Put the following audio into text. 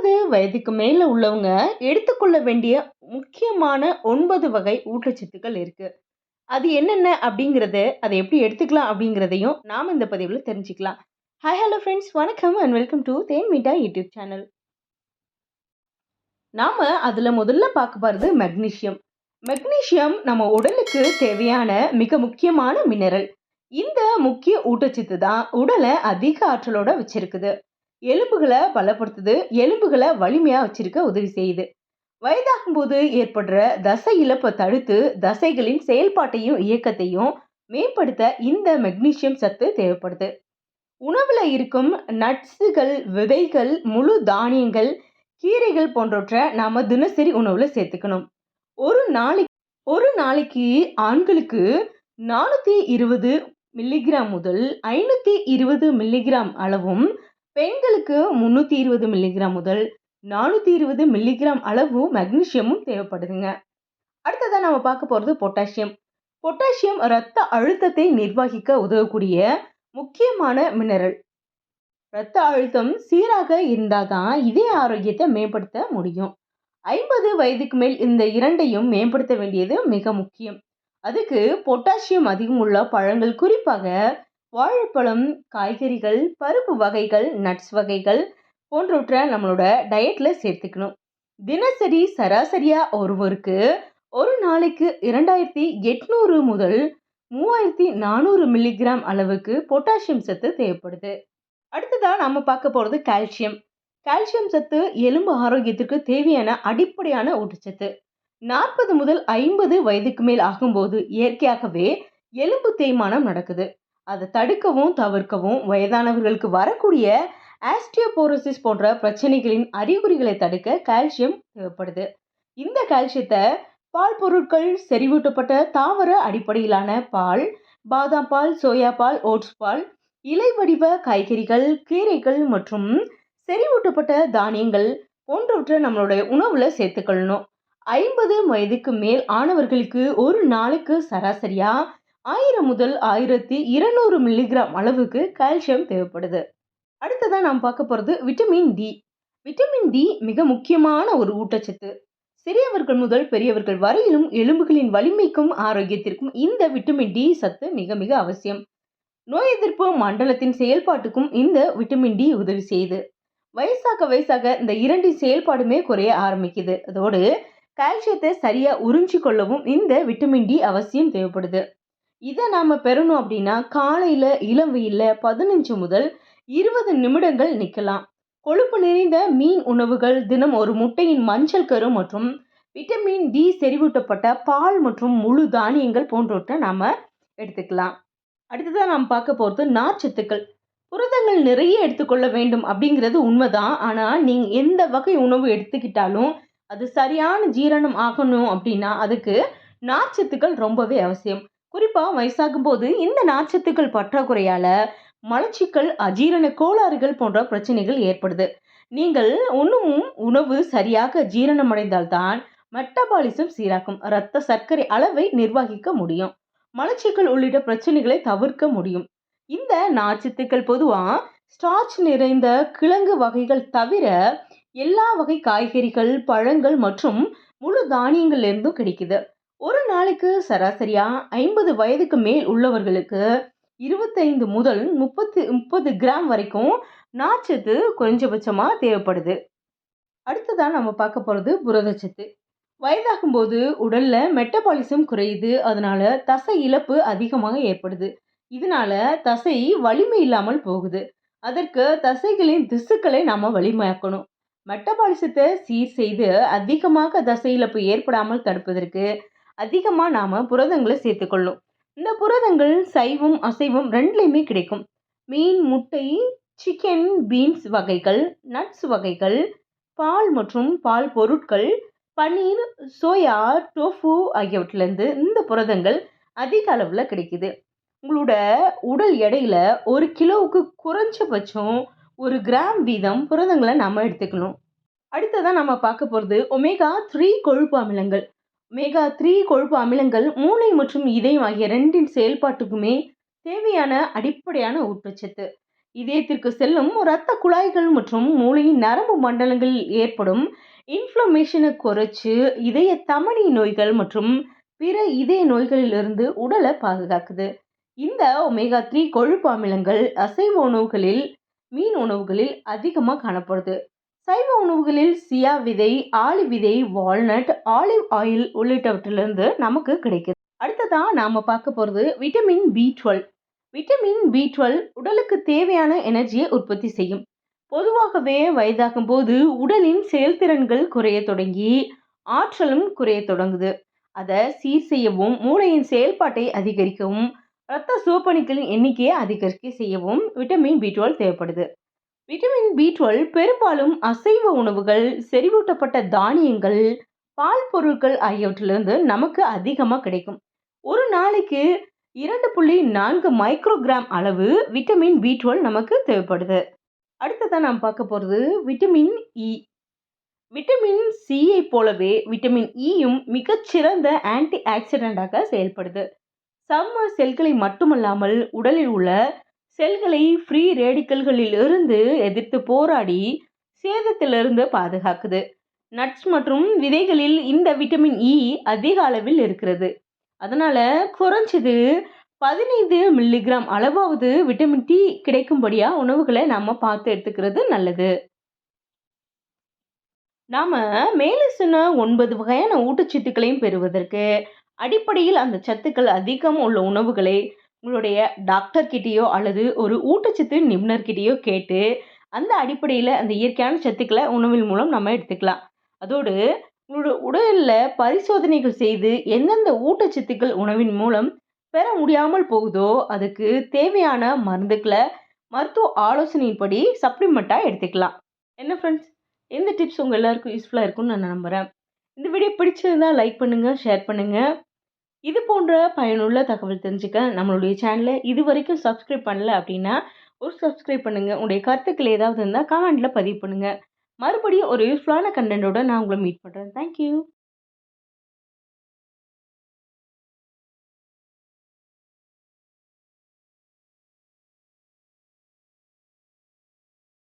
அறுபது வயதுக்கு மேல உள்ளவங்க எடுத்துக்கொள்ள வேண்டிய முக்கியமான ஒன்பது வகை ஊட்டச்சத்துக்கள் இருக்கு. அது என்னென்ன அப்படிங்கிறத, அதை எப்படி எடுத்துக்கலாம் அப்படிங்கிறதையும் நாம இந்த பதிவில் தெரிஞ்சுக்கலாம். ஹாய் ஹலோ ஃப்ரெண்ட்ஸ் வணக்கம் அண்ட் வெல்கம் டு தேன் மீட்டா யூடியூப் சேனல். நாம அதுல முதல்ல பார்க்க போறது மெக்னீசியம். மெக்னீசியம் நம்ம உடலுக்கு தேவையான மிக முக்கியமான மினரல். இந்த முக்கிய ஊட்டச்சத்து தான் உடலை அதிக ஆற்றலோட வச்சிருக்குது. எலும்புகளை பலப்படுத்துது, எலும்புகளை வலிமையாக வச்சிருக்க உதவி செய்யுது. வயதாகும்போது ஏற்படுற தசை இழப்பை தடுத்து தசைகளின் செயல்பாட்டையும் இயக்கத்தையும் மேம்படுத்த இந்த மெக்னீசியம் சத்து தேவைப்படுது. உணவில் இருக்கும் நட்ஸுகள், விதைகள், முழு தானியங்கள், கீரைகள் போன்றவற்றை நாம் தினசரி உணவில் சேர்த்துக்கணும். ஒரு நாளைக்கு ஒரு நாளைக்கு ஆண்களுக்கு 420 மில்லிகிராம் முதல் 520 மில்லிகிராம் அளவும், பெண்களுக்கு 320 மில்லிகிராம் முதல் 420 மில்லிகிராம் அளவு மெக்னீசியமும் தேவைப்படுதுங்க. அடுத்ததாக நம்ம பார்க்க போகிறது பொட்டாசியம். பொட்டாசியம் இரத்த அழுத்தத்தை நிர்வகிக்க உதவக்கூடிய முக்கியமான மினரல். இரத்த அழுத்தம் சீராக இருந்தால் தான் இதே ஆரோக்கியத்தை மேம்படுத்த முடியும். 50 வயதுக்கு மேல் இந்த இரண்டையும் மேம்படுத்த வேண்டியது மிக முக்கியம். அதுக்கு பொட்டாசியம் அதிகம் உள்ள பழங்கள் குறிப்பாக வாழைப்பழம், காய்கறிகள், பருப்பு வகைகள், நட்ஸ் வகைகள் போன்றவற்றை நம்மளோட டயட்டில் சேர்த்துக்கணும். தினசரி சராசரியாக ஒருவருக்கு ஒரு நாளைக்கு 2800 முதல் 3400 மில்லிகிராம் அளவுக்கு பொட்டாசியம் சத்து தேவைப்படுது. அடுத்ததாக நம்ம பார்க்க போகிறது கால்சியம். கால்சியம் சத்து எலும்பு ஆரோக்கியத்திற்கு தேவையான அடிப்படையான ஊட்டச்சத்து. 40 முதல் 50 வயதுக்கு மேல் ஆகும்போது இயற்கையாகவே எலும்பு தேய்மானம் நடக்குது. அதை தடுக்கவும் தவிர்க்கவும் வயதானவர்களுக்கு வரக்கூடிய ஆஸ்டியோபோரோசிஸ் போன்ற பிரச்சனைகளின் அறிகுறிகளை தடுக்க கால்சியம் தேவைப்படுது. இந்த கால்சியத்தை பால் பொருட்கள், செறிவூட்டப்பட்ட தாவர அடிப்படையிலான பால், பாதாம் பால், சோயா பால், ஓட்ஸ் பால், இலை வடிவ காய்கறிகள், கீரைகள் மற்றும் செறிவூட்டப்பட்ட தானியங்கள் போன்றவற்றை நம்மளுடைய உணவுல சேர்த்துக்கொள்ளணும். 50 வயதுக்கு மேல் ஆனவர்களுக்கு ஒரு நாளுக்கு சராசரியாக ஆயிரம் முதல் 1200 மில்லிகிராம் அளவுக்கு கால்சியம் தேவைப்படுது. அடுத்ததான் நாம் பார்க்க போகிறது விட்டமின் டி. விட்டமின் டி மிக முக்கியமான ஒரு ஊட்டச்சத்து. சிறியவர்கள் முதல் பெரியவர்கள் வரையிலும் எலும்புகளின் வலிமைக்கும் ஆரோக்கியத்திற்கும் இந்த விட்டமின் டி சத்து மிக மிக அவசியம். நோய் எதிர்ப்பு மண்டலத்தின் செயல்பாட்டுக்கும் இந்த விட்டமின் டி உதவி செய்யுது. வயசாக வயசாக இந்த இரண்டு செயல்பாடுமே குறைய ஆரம்பிக்குது. அதோடு கால்சியத்தை சரியா உறிஞ்சிக்கொள்ளவும் இந்த விட்டமின் டி அவசியம் தேவைப்படுது. இதை நாம் பெறணும் அப்படின்னா காலையில் இளம் வெயில்ல 15 முதல் 20 நிமிடங்கள் நிற்கலாம் கொழுப்பு நிறைந்த மீன் உணவுகள், தினம் ஒரு முட்டையின் மஞ்சள் கரு மற்றும் விட்டமின் டி செறிவூட்டப்பட்ட பால் மற்றும் முழு தானியங்கள் போன்றவற்றை நாம் எடுத்துக்கலாம். அடுத்ததாக நாம் பார்க்க போகிறது நார்ச்சத்துக்கள். புரதங்கள் நிறைய எடுத்துக்கொள்ள வேண்டும் அப்படிங்கிறது உண்மைதான். ஆனால் நீங்கள் எந்த வகை உணவு எடுத்துக்கிட்டாலும் அது சரியான ஜீரணம் ஆகணும் அப்படின்னா அதுக்கு நார்ச்சத்துக்கள் ரொம்பவே அவசியம். குறிப்பா வயசாகும்போது இந்த நார்ச்சத்துக்கள் பற்றாக்குறையால் மலச்சிக்கல், அஜீரண கோளாறுகள் போன்ற பிரச்சனைகள் ஏற்படுது. நீங்கள் உண்ணும் உணவு சரியாக ஜீரணமடைந்தால் தான் மெட்டபாலிசம் சீராக்கும் இரத்த சர்க்கரை அளவை நிர்வகிக்க முடியும். மலச்சிக்கல் உள்ளிட்ட பிரச்சனைகளை தவிர்க்க முடியும். இந்த நார்ச்சத்துக்கள் பொதுவாக ஸ்டார்ச் நிறைந்த கிழங்கு வகைகள் தவிர எல்லா வகை காய்கறிகள், பழங்கள் மற்றும் முழு தானியங்கள்லேருந்தும் கிடைக்குது. ஒரு நாளைக்கு சராசரியாக ஐம்பது வயதுக்கு மேல் உள்ளவர்களுக்கு 25 முதல் 30 30 கிராம் வரைக்கும் நார்ச்சத்து குறைஞ்சபட்சமாக தேவைப்படுது. அடுத்ததான் நம்ம பார்க்க போகிறது புரதச்சத்து. வயதாகும்போது உடலில் மெட்டபாலிசம் குறையுது. அதனால தசை இழப்பு அதிகமாக ஏற்படுது. இதனால தசை வலிமை இல்லாமல் போகுது. அதற்கு தசைகளின் திசுக்களை நாம் வலிமையாக்கணும். மெட்டபாலிசத்தை சீர் செய்து அதிகமாக தசை இழப்பு ஏற்படாமல் தடுப்பதற்கு அதிகமாக நாம் புரதங்களை சேர்த்துக்கொள்ளும் இந்த புரதங்கள் சைவம், அசைவம் ரெண்டுலேயுமே கிடைக்கும். மீன், முட்டை, சிக்கன், பீன்ஸ் வகைகள், நட்ஸ் வகைகள், பால் மற்றும் பால் பொருட்கள், பன்னீர், சோயா, டோஃபு ஆகியவற்றிலிருந்து இந்த புரதங்கள் அதிக அளவில் கிடைக்குது. உங்களோட உடல் எடையில் ஒரு கிலோவுக்கு குறைஞ்சபட்சம் ஒரு கிராம் வீதம் புரதங்களை நாம் எடுத்துக்கணும். அடுத்ததாக நம்ம பார்க்க போகிறது ஒமேகா த்ரீ கொழுப்பு அமிலங்கள். மேகா த்ரீ கொழுப்பு அமிலங்கள் மூளை மற்றும் இதயம் ஆகிய ரெண்டின் செயல்பாட்டுக்குமே தேவையான அடிப்படையான ஊட்டச்சத்து. இதயத்திற்கு செல்லும் இரத்த குழாய்கள் மற்றும் மூளையின் நரம்பு மண்டலங்களில் ஏற்படும் இன்ஃப்ளமேஷனை குறைச்சு இதய தமனி நோய்கள் மற்றும் பிற இதய நோய்களிலிருந்து உடலை பாதுகாக்குது இந்த ஒமேகா த்ரீ கொழுப்பு அமிலங்கள் அசைவ உணவுகளில் மீன் உணவுகளில் அதிகமாக காணப்படுது சைவ உணவுகளில் சியா விதை ஆளி விதை வால்நட் ஆலிவ் ஆயில் உள்ளிட்டவற்றிலிருந்து நமக்கு கிடைக்குது. அடுத்ததாக நாம் பார்க்க போகிறது vitamin B twelve vitamin B twelve உடலுக்கு தேவையான எனர்ஜியை உற்பத்தி செய்யும். பொதுவாகவே வயதாகும் போது உடலின் செயல்திறன்கள் குறைய தொடங்கி ஆற்றலும் குறைய தொடங்குது. அதை சீர் செய்யவும் மூளையின் செயல்பாட்டை அதிகரிக்கவும் இரத்த சோப்பணிகளின் எண்ணிக்கையை அதிகரிக்க செய்யவும் விட்டமின் பி டுவெல் தேவைப்படுது. விட்டமின் பி டுவெல் பெரும்பாலும் அசைவ உணவுகள் செறிவூட்டப்பட்ட தானியங்கள் பால் பொருட்கள் ஆகியவற்றிலிருந்து நமக்கு அதிகமாக கிடைக்கும். ஒரு நாளைக்கு இரண்டு புள்ளி நான்கு மைக்ரோகிராம் அளவு விட்டமின் பி டுவெல் நமக்கு தேவைப்படுது. அடுத்ததான் நாம் பார்க்க போகிறது விட்டமின் இ விட்டமின் சியை போலவே விட்டமின் இயும் e மிகச்சிறந்த ஆன்டி ஆக்சிடென்டாக செயல்படுது. சம்ம செல்களை மட்டுமல்லாமல் உடலில் உள்ள செல்களை ஃப்ரீ ரேடிக்கல்களில் இருந்து எதிர்த்து போராடி சேதத்திலிருந்து பாதுகாக்குது. நட்ஸ் மற்றும் விதைகளில் இந்த விட்டமின் இ e அதிக அளவில் இருக்கிறது. அதனால் குறைஞ்சது பதினைந்து மில்லிகிராம் அளவாவது விட்டமின் டி கிடைக்கும்படியாக உணவுகளை நாம் பார்த்து எடுத்துக்கிறது நல்லது. நாம் மேலே சொன்ன ஒன்பது வகையான ஊட்டச்சத்துக்களையும் பெறுவதற்கு அடிப்படையில் அந்த சத்துக்கள் அதிகம் உள்ள உணவுகளை உங்களுடைய டாக்டர்கிட்டேயோ அல்லது ஒரு ஊட்டச்சத்து நிபுணர்கிட்டேயோ கேட்டு அந்த அடிப்படையில் அந்த இயற்கையான சத்துக்களை உணவின் மூலம் நம்ம எடுத்துக்கலாம். அதோடு உங்களோட உடலில் பரிசோதனைகள் செய்து எந்தெந்த ஊட்டச்சத்துக்கள் உணவின் மூலம் பெற முடியாமல் போகுதோ அதுக்கு தேவையான மருந்துக்களை மருத்துவ ஆலோசனையின்படி சப்ளிமெண்ட்டாக எடுத்துக்கலாம். என்ன ஃப்ரெண்ட்ஸ் எந்த டிப்ஸ் உங்கள் எல்லாருக்கும் யூஸ்ஃபுல்லாக இருக்கும்னு நான் நம்புகிறேன் இந்த வீடியோ பிடிச்சிருந்தால் லைக் பண்ணுங்கள் ஷேர் பண்ணுங்கள் இது போன்ற பயனுள்ள தகவல் தெரிஞ்சுக்க நம்மளுடைய சேனலை இது வரைக்கும் சப்ஸ்கிரைப் பண்ணல அப்படின்னா ஒரு சப்ஸ்கிரைப் பண்ணுங்கள் உங்களுடைய கருத்துக்கள் ஏதாவது இருந்தால் கமெண்ட்டில் பதிவு பண்ணுங்கள் மறுபடியும் ஒரு யூஸ்ஃபுல்லான கண்டென்ட்டோட நான் உங்களை மீட் பண்ணுறேன் தேங்க்யூ